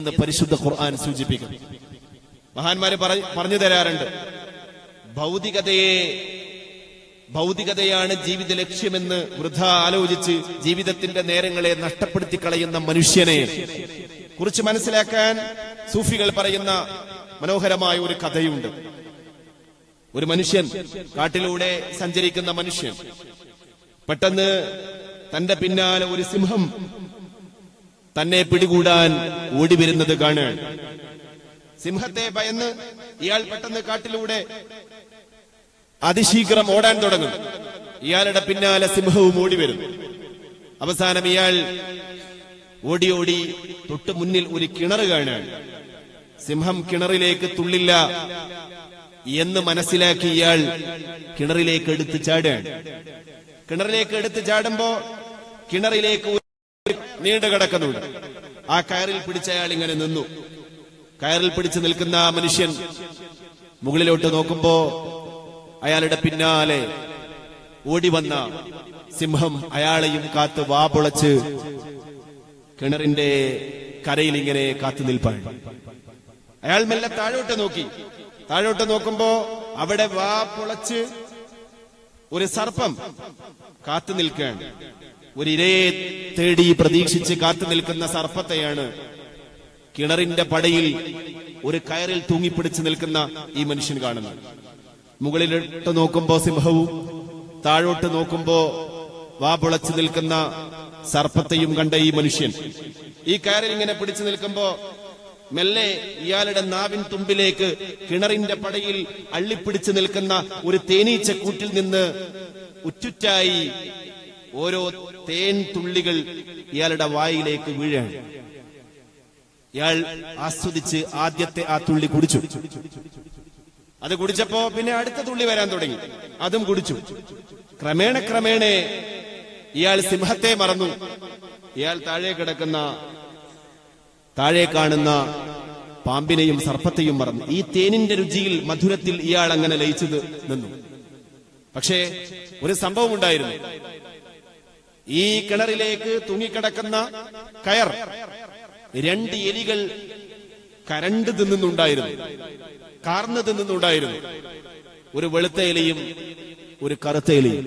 എന്ന് പരിശുദ്ധ ഖുർആൻ സൂചിപ്പിക്കുന്നു. മഹാന്മാരെ പറഞ്ഞു തരാറുണ്ട്. ഭൗതികതയെ ഭൗതികതയാണ് ജീവിത ലക്ഷ്യമെന്ന് വൃഥ ആലോചിച്ച് ജീവിതത്തിന്റെ നേരങ്ങളെ നഷ്ടപ്പെടുത്തി കളയുന്ന മനുഷ്യനെ കുറിച്ച് മനസ്സിലാക്കാൻ സൂഫികൾ പറയുന്ന മനോഹരമായ ഒരു കഥയുണ്ട്. ഒരു മനുഷ്യൻ കാട്ടിലൂടെ സഞ്ചരിക്കുന്ന മനുഷ്യൻ പെട്ടെന്ന് തന്റെ പിന്നാലെ ഒരു സിംഹം തന്നെ പിടികൂടാൻ ഓടി വരുന്നത് കാണാൻ സിംഹത്തെ ഭയന്ന് ഇയാൾ പെട്ടെന്ന് കാട്ടിലൂടെ അതിശീഘ്രം ഓടാൻ തുടങ്ങും. ഇയാളുടെ പിന്നാലെ സിംഹവും ഓടി വരും അവസാനം ഇയാൾ ഓടി ഓടി തൊട്ട് മുന്നിൽ ഒരു കിണർ കാണാൻ സിംഹം കിണറിലേക്ക് തുള്ളില്ല എന്ന് മനസ്സിലാക്കി ഇയാൾ കിണറിലേക്ക് എടുത്ത് ചാടുകയാണ്. കിണറിലേക്ക് എടുത്ത് ചാടുമ്പോ കിണറിലേക്ക് ഒരു നീണ്ടു കിടക്കുന്നുണ്ട് ആ കയറിൽ പിടിച്ച അയാൾ ഇങ്ങനെ നിന്നു. കയറിൽ പിടിച്ചു നിൽക്കുന്ന ആ മനുഷ്യൻ മുകളിലോട്ട് നോക്കുമ്പോ അയാളുടെ പിന്നാലെ ഓടി വന്ന സിംഹം അയാളെയും കാത്ത് വാപുളച്ച് കിണറിന്റെ കരയിൽ ഇങ്ങനെ കാത്തു നിൽപ്പാണ്. അയാൾ മെല്ലെ താഴോട്ട് നോക്കി. താഴോട്ട് നോക്കുമ്പോ അവിടെ വാ പൊളച്ച് ഒരു സർപ്പം കാത്തു നിൽക്കുകയാണ്. ഒരു ഇരയെ തേടി പ്രതീക്ഷിച്ച് കാത്തു നിൽക്കുന്ന സർപ്പത്തെയാണ് കിണറിന്റെ പടയിൽ ഒരു കയറിൽ തൂങ്ങിപ്പിടിച്ച് നിൽക്കുന്ന ഈ മനുഷ്യൻ കാണുന്നത്. മുകളിലിട്ട് നോക്കുമ്പോ സിംഹവും താഴോട്ട് നോക്കുമ്പോ വാ നിൽക്കുന്ന സർപ്പത്തെയും കണ്ട ഈ മനുഷ്യൻ. ഈ കയറിൽ ഇങ്ങനെ പിടിച്ചു നിൽക്കുമ്പോ മെല്ലെ ഇയാളുടെ നാവിൻ തുമ്പിലേക്ക് കിണറിന്റെ പടയിൽ അള്ളിപ്പിടിച്ചു നിൽക്കുന്ന ഒരു തേനീച്ചക്കൂട്ടിൽ നിന്ന് ഉറ്റുറ്റായി ഓരോ തേൻ തുള്ളികൾ ഇയാളുടെ വായിലേക്ക് വീഴാണ്. ഇയാൾ ആസ്വദിച്ച് ആദ്യത്തെ ആ തുള്ളി കുടിച്ചു. അത് കുടിച്ചപ്പോ പിന്നെ അടുത്ത തുള്ളി വരാൻ തുടങ്ങി. അതും കുടിച്ചു. ക്രമേണ ക്രമേണ ഇയാൾ സിംഹത്തെ മറന്നു. ഇയാൾ താഴെ കിടക്കുന്ന താഴെ കാണുന്ന പാമ്പിനെയും സർപ്പത്തെയും മറന്നു. ഈ തേനിന്റെ രുചിയിൽ മധുരത്തിൽ ഇയാൾ അങ്ങനെ ലയിച്ചത് നിന്നു. പക്ഷേ ഒരു സംഭവം ഉണ്ടായിരുന്നു ഈ കിണറിലേക്ക് തൂങ്ങിക്കിടക്കുന്ന കയർ രണ്ട് എലികൾ കരണ്ട് തിന്നുന്നുണ്ടായിരുന്നു കാർന്ന് തിന്നുന്നുണ്ടായിരുന്നു. ഒരു വെളുത്ത എലിയും ഒരു കറുത്ത എലിയും.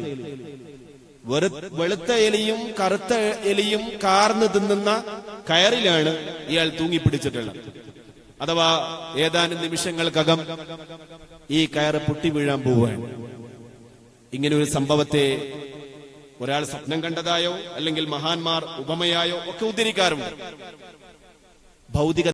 വെളുത്ത എലിയും കറുത്ത എലിയും കാർന്ന് തിന്നുന്ന കയറിലാണ് ഇയാൾ തൂങ്ങിപ്പിടിച്ചിട്ടുള്ളത്. അഥവാ ഏതാനും നിമിഷങ്ങൾക്കകം ഈ കയറ് പൊട്ടി വീഴാൻ പോവുകയാണ്. ഇങ്ങനെ ഒരു സംഭവത്തെ ഒരാൾ സ്വപ്നം കണ്ടതായോ അല്ലെങ്കിൽ മഹാന്മാർ ഉപമയായോ ഒക്കെ ഉദ്ധരിക്കാറുണ്ട്. ഭൗതിക